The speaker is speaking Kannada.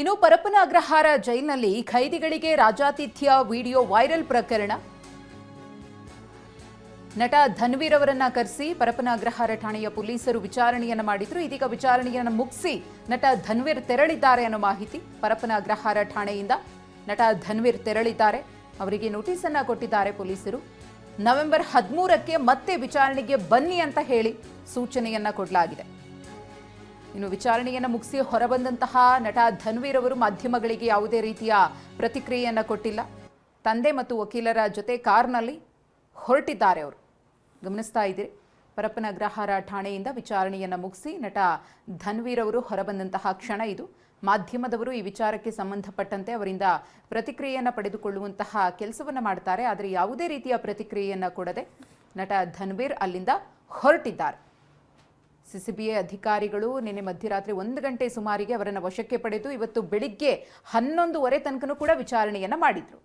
ಇನ್ನು ಪರಪ್ಪನ ಅಗ್ರಹಾರ ಜೈಲಿನಲ್ಲಿ ಖೈದಿಗಳಿಗೆ ರಾಜಾತಿಥ್ಯ ವಿಡಿಯೋ ವೈರಲ್ ಪ್ರಕರಣ. ನಟ ಧನ್ವೀರ್ ಅವರನ್ನ ಕರೆಸಿ ಪರಪ್ಪನ ಅಗ್ರಹಾರ ಠಾಣೆಯ ಪೊಲೀಸರು ವಿಚಾರಣೆಯನ್ನು ಮಾಡಿದ್ರು. ಇದೀಗ ವಿಚಾರಣೆಯನ್ನು ಮುಗಿಸಿ ನಟ ಧನ್ವೀರ್ ತೆರಳಿದ್ದಾರೆ ಅನ್ನೋ ಮಾಹಿತಿ ಪರಪ್ಪನ ಅಗ್ರಹಾರ ಠಾಣೆಯಿಂದ ನಟ ಧನ್ವೀರ್ ತೆರಳಿದ್ದಾರೆ. ಅವರಿಗೆ ನೋಟಿಸ್ ಅನ್ನ ಕೊಟ್ಟಿದ್ದಾರೆ ಪೊಲೀಸರು. ನವೆಂಬರ್ ಹದಿಮೂರಕ್ಕೆ ಮತ್ತೆ ವಿಚಾರಣೆಗೆ ಬನ್ನಿ ಅಂತ ಹೇಳಿ ಸೂಚನೆಯನ್ನ ಕೊಡಲಾಗಿದೆ. ಇನ್ನು ವಿಚಾರಣೆಯನ್ನು ಮುಗಿಸಿ ಹೊರಬಂದಂತಹ ನಟ ಧನ್ವೀರ್ ಅವರು ಮಾಧ್ಯಮಗಳಿಗೆ ಯಾವುದೇ ರೀತಿಯ ಪ್ರತಿಕ್ರಿಯೆಯನ್ನು ಕೊಟ್ಟಿಲ್ಲ. ತಂದೆ ಮತ್ತು ವಕೀಲರ ಜೊತೆ ಕಾರ್ನಲ್ಲಿ ಹೊರಟಿದ್ದಾರೆ ಅವರು. ಗಮನಿಸ್ತಾ ಇದ್ದೀರಿ. ಪರಪ್ಪನ ಅಗ್ರಹಾರ ಠಾಣೆಯಿಂದ ವಿಚಾರಣೆಯನ್ನು ಮುಗಿಸಿ ನಟ ಧನ್ವೀರ್ ಅವರು ಹೊರಬಂದಂತಹ ಕ್ಷಣ ಇದು. ಮಾಧ್ಯಮದವರು ಈ ವಿಚಾರಕ್ಕೆ ಸಂಬಂಧಪಟ್ಟಂತೆ ಅವರಿಂದ ಪ್ರತಿಕ್ರಿಯೆಯನ್ನು ಪಡೆದುಕೊಳ್ಳುವಂತಹ ಕೆಲಸವನ್ನು ಮಾಡ್ತಾರೆ. ಆದರೆ ಯಾವುದೇ ರೀತಿಯ ಪ್ರತಿಕ್ರಿಯೆಯನ್ನು ಕೊಡದೆ ನಟ ಧನ್ವೀರ್ ಅಲ್ಲಿಂದ ಹೊರಟಿದ್ದಾರೆ. ಸಿಸಿಬಿಐ ಅಧಿಕಾರಿಗಳು ನಿನ್ನೆ ಮಧ್ಯರಾತ್ರಿ ಒಂದು ಗಂಟೆ ಸುಮಾರಿಗೆ ಅವರನ್ನು ವಶಕ್ಕೆ ಪಡೆದು ಇವತ್ತು ಬೆಳಿಗ್ಗೆ ಹನ್ನೊಂದುವರೆ ತನಕನೂ ಕೂಡ ವಿಚಾರಣೆಯನ್ನು ಮಾಡಿದ್ರು.